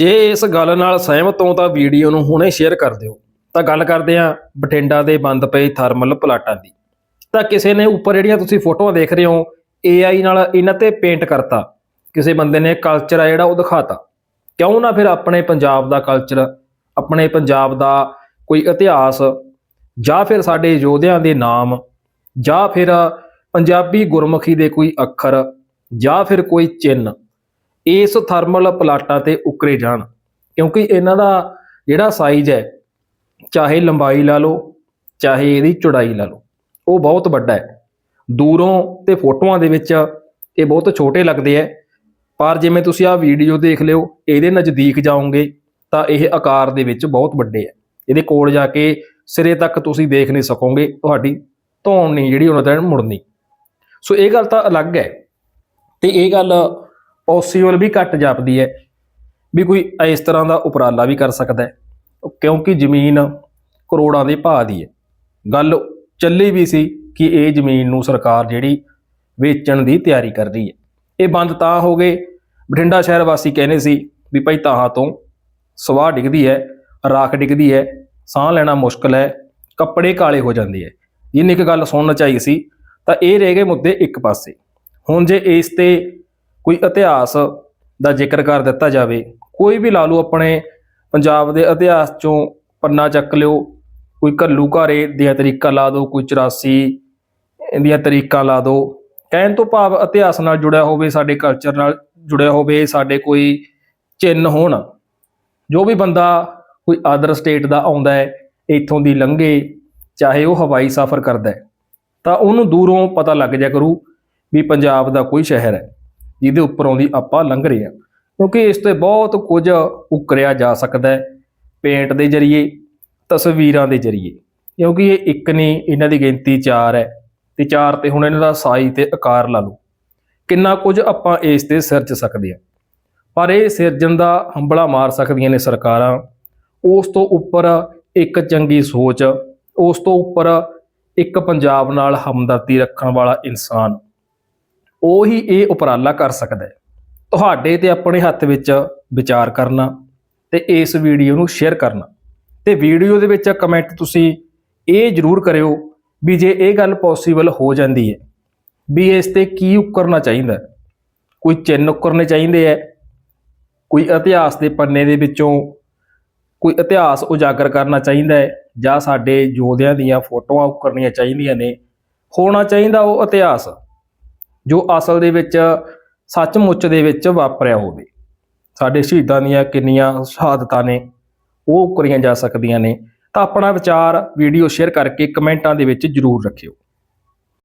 ਜੇ ਇਸ ਗੱਲ ਨਾਲ ਸਹਿਮਤ ਹੋ ਤਾਂ ਵੀਡੀਓ ਨੂੰ ਹੁਣੇ ਸ਼ੇਅਰ ਕਰ ਦਿਓ। ਤਾਂ ਗੱਲ ਕਰਦੇ ਹਾਂ ਬਠਿੰਡਾ ਦੇ ਬੰਦ ਪਏ ਥਰਮਲ ਪਲਾਟਾਂ ਦੀ। ਤਾਂ ਕਿਸੇ ਨੇ ਉੱਪਰ ਜਿਹੜੀਆਂ ਤੁਸੀਂ ਫੋਟੋਆਂ ਦੇਖ ਰਹੇ ਹੋ AI ਨਾਲ ਇਹਨਾਂ ਤੇ ਪੇਂਟ ਕਰਤਾ। ਕਿਸੇ ਬੰਦੇ ਨੇ ਕਲਚਰ ਆ ਜਿਹੜਾ ਉਹ ਦਿਖਾਤਾ। ਕਿਉਂ ਨਾ ਫਿਰ ਆਪਣੇ ਪੰਜਾਬ ਦਾ ਕਲਚਰ ਆਪਣੇ ਪੰਜਾਬ ਦਾ ਕੋਈ ਇਤਿਹਾਸ, ਜਾਂ ਫਿਰ ਸਾਡੇ ਯੋਧਿਆਂ ਦੇ ਨਾਮ, ਜਾਂ ਫਿਰ ਪੰਜਾਬੀ ਗੁਰਮੁਖੀ ਦੇ ਕੋਈ ਅੱਖਰ, ਜਾਂ ਫਿਰ ਕੋਈ ਚਿੰਨ੍ਹ। ਇਸ ਥਰਮਲ ਪਲਾਟਾਂ ਤੇ ਉਕਰੇ ਜਾਣ। ਕਿਉਂਕਿ ਇਹਨਾਂ ਦਾ ਜਿਹੜਾ ਸਾਈਜ਼ ਹੈ, ਚਾਹੇ ਲੰਬਾਈ ਲਾ ਲਓ, ਚਾਹੇ ਇਹਦੀ ਚੌੜਾਈ ਲਾ ਲਓ, ਉਹ ਬਹੁਤ ਵੱਡਾ ਹੈ। ਦੂਰੋਂ ਤੇ ਫੋਟੋਆਂ ਦੇ ਵਿੱਚ ਇਹ ਬਹੁਤ ਛੋਟੇ ਲੱਗਦੇ ਹੈ। ਪਰ ਜਿਵੇਂ ਤੁਸੀਂ ਆਹ ਵੀਡੀਓ ਦੇਖ ਲਿਓ, ਇਹਦੇ ਨਜ਼ਦੀਕ ਜਾਓਗੇ ਤਾਂ ਇਹ ਆਕਾਰ ਦੇ ਵਿੱਚ ਬਹੁਤ ਵੱਡੇ ਹੈ। ਇਹਦੇ ਕੋਲ ਜਾ ਕੇ ਸਿਰੇ ਤੱਕ ਤੁਸੀਂ ਦੇਖ ਨਹੀਂ ਸਕੋਗੇ, ਤੁਹਾਡੀ ਧੌਣ ਨਹੀਂ ਜਿਹੜੀ ਉਹਨਾਂ ਤੇ ਮੁੜਨੀ। ਸੋ ਇਹ ਗੱਲ ਤਾਂ ਅਲੱਗ ਹੈ। ਤੇ ਇਹ ਗੱਲ ਪੋਸੀਬਲ ਵੀ ਘੱਟ ਜਾਪਦੀ ਹੈ ਵੀ ਕੋਈ ਇਸ ਤਰ੍ਹਾਂ ਦਾ ਉਪਰਾਲਾ ਵੀ ਕਰ ਸਕਦਾ ਹੈ। ਕਿਉਂਕਿ ਜ਼ਮੀਨ ਕਰੋੜਾਂ ਦੇ ਭਾਅ ਦੀ ਹੈ। ਗੱਲ ਚੱਲੀ ਵੀ ਸੀ ਕਿ ਇਹ ਜ਼ਮੀਨ ਨੂੰ ਸਰਕਾਰ ਜਿਹੜੀ ਵੇਚਣ ਦੀ ਤਿਆਰੀ ਕਰ ਰਹੀ ਹੈ। ਇਹ ਬੰਦ ਤਾਂ ਹੋ ਗਏ। ਬਠਿੰਡਾ ਸ਼ਹਿਰ ਵਾਸੀ ਕਹਿੰਦੇ ਸੀ ਵੀ ਭਾਈ ਤਾਹਾਂ ਤੋਂ ਸਵਾਹ ਡਿੱਗਦੀ ਹੈ, ਰਾਖ ਡਿੱਗਦੀ ਹੈ, ਸਾਹ ਲੈਣਾ ਮੁਸ਼ਕਲ ਹੈ, ਕੱਪੜੇ ਕਾਲੇ ਹੋ ਜਾਂਦੇ ਹੈ। ਜਿੰਨੀ ਇੱਕ ਗੱਲ ਸੁਣਨ ਚਾਹੀ ਸੀ ਤਾਂ ਇਹ ਰਹਿ ਗਏ ਮੁੱਦੇ ਇੱਕ ਪਾਸੇ। ਹੁਣ ਜੇ ਇਸ ਤੇ ਕੋਈ ਇਤਿਹਾਸ ਦਾ ਜ਼ਿਕਰ ਕਰ ਦਿੱਤਾ ਜਾਵੇ, ਕੋਈ ਵੀ ਲਾ ਲਓ ਆਪਣੇ ਪੰਜਾਬ ਦੇ ਇਤਿਹਾਸ ਚੋਂ ਪੰਨਾ ਚੱਕ ਲਿਓ, ਕੋਈ ਘੱਲੂ ਘਾਰੇ ਦੀਆਂ ਤਰੀਕਾ ਲਾ ਦਿਓ, ਕੋਈ 84 ਦੀਆਂ ਤਰੀਕਾਂ ਲਾ ਦਿਓ, ਕਹਿਣ ਤੋਂ ਭਾਵ ਇਤਿਹਾਸ ਨਾਲ ਜੁੜਿਆ ਹੋਵੇ, ਸਾਡੇ ਕਲਚਰ ਨਾਲ ਜੁੜਿਆ ਹੋਵੇ, ਸਾਡੇ ਕੋਈ ਚਿੰਨ੍ਹ ਹੋਣ, ਜੋ ਵੀ ਬੰਦਾ ਕੋਈ ਅਦਰ ਸਟੇਟ ਦਾ ਆਉਂਦਾ ਹੈ, ਇੱਥੋਂ ਦੀ ਲੰਘੇ, ਚਾਹੇ ਉਹ ਹਵਾਈ ਸਫ਼ਰ ਕਰਦਾ ਹੈ, ਤਾਂ ਉਹਨੂੰ ਦੂਰੋਂ ਪਤਾ ਲੱਗ ਜਾ ਕਰੂ ਵੀ ਪੰਜਾਬ ਦਾ ਕੋਈ ਸ਼ਹਿਰ ਹੈ। ਜਿਹਦੇ ਉੱਪਰੋਂ ਦੀ ਆਪਾਂ ਲੰਘ ਰਹੇ ਹਾਂ। ਕਿਉਂਕਿ ਇਸ ਤੇ ਬਹੁਤ ਕੁਝ ਉਕਰਿਆ ਜਾ ਸਕਦਾ ਹੈ ਪੇਂਟ ਦੇ ਜ਼ਰੀਏ, ਤਸਵੀਰਾਂ ਦੇ ਜ਼ਰੀਏ। ਕਿਉਂਕਿ ਇਹ ਇੱਕ ਨਹੀਂ, ਇਹਨਾਂ ਦੀ ਗਿਣਤੀ 4 ਹੈ ਤੇ 4 ਤੇ ਹੁਣ ਇਹਨਾਂ ਦਾ ਸਾਈਜ਼ ਤੇ ਆਕਾਰ ਲਾ ਲਓ। ਕਿੰਨਾ ਕੁਝ ਆਪਾਂ ਇਸ ਤੇ ਸਿਰਜ ਸਕਦੇ ਹਾਂ। ਪਰ ਇਹ ਸਿਰਜਣ ਦਾ ਹੰਬਲਾ ਮਾਰ ਸਕਦੀਆਂ ਨੇ ਸਰਕਾਰਾਂ। ਉਸ ਤੋਂ ਉੱਪਰ ਇੱਕ ਚੰਗੀ ਸੋਚ, ਉਸ ਤੋਂ ਉੱਪਰ ਇੱਕ ਪੰਜਾਬ ਨਾਲ ਹਮਦਰਦੀ ਰੱਖਣ ਵਾਲਾ ਇਨਸਾਨ। ਉਹੀ ਇਹ ਉਪਰਾਲਾ ਕਰ ਸਕਦਾ ਹੈ। ਤੁਹਾਡੇ ਤੇ ਆਪਣੇ ਹੱਥ ਵਿੱਚ ਵਿਚਾਰ ਕਰਨਾ ਤੇ ਇਸ ਵੀਡੀਓ ਨੂੰ ਸ਼ੇਅਰ ਕਰਨਾ। ਤੇ ਵੀਡੀਓ ਦੇ ਵਿੱਚ ਕਮੈਂਟ ਤੁਸੀਂ ਇਹ ਜ਼ਰੂਰ ਕਰਿਓ ਵੀ ਜੇ ਇਹ ਗੱਲ ਪੋਸੀਬਲ ਹੋ ਜਾਂਦੀ ਹੈ ਵੀ ਇਸ ਤੇ ਕੀ ਉਕਰਨਾ ਚਾਹੀਦਾ ਕੋਈ ਚਿੰਨ੍ਹ ਉਕਰਨੇ ਚਾਹੀਦੇ ਹੈ, ਕੋਈ ਇਤਿਹਾਸ ਦੇ ਪੰਨੇ ਦੇ ਵਿੱਚੋਂ ਕੋਈ ਇਤਿਹਾਸ ਉਜਾਗਰ ਕਰਨਾ ਚਾਹੀਦਾ ਹੈ ਜਾਂ ਸਾਡੇ ਯੋਧਿਆਂ ਦੀਆਂ ਫੋਟੋਆਂ ਉਕਰਨੀਆਂ ਚਾਹੀਦੀਆਂ ਨੇ। ਹੋਣਾ ਚਾਹੀਦਾ ਉਹ ਇਤਿਹਾਸ। ਜੋ ਅਸਲ ਦੇ ਵਿੱਚ ਸੱਚਮੁੱਚ ਦੇ ਵਿੱਚ ਵਾਪਰਿਆ ਹੋਵੇ। ਸਾਡੇ ਸ਼ਹੀਦਾਂ ਦੀਆਂ ਕਿੰਨੀਆਂ ਸ਼ਹਾਦਤਾਂ ਨੇ, ਉਹ ਕਰੀਆਂ ਜਾ ਸਕਦੀਆਂ ਨੇ। ਤਾਂ ਆਪਣਾ ਵਿਚਾਰ ਵੀਡੀਓ ਸ਼ੇਅਰ ਕਰਕੇ ਕਮੈਂਟਾਂ ਦੇ ਵਿੱਚ ਜਰੂਰ ਰੱਖਿਓ।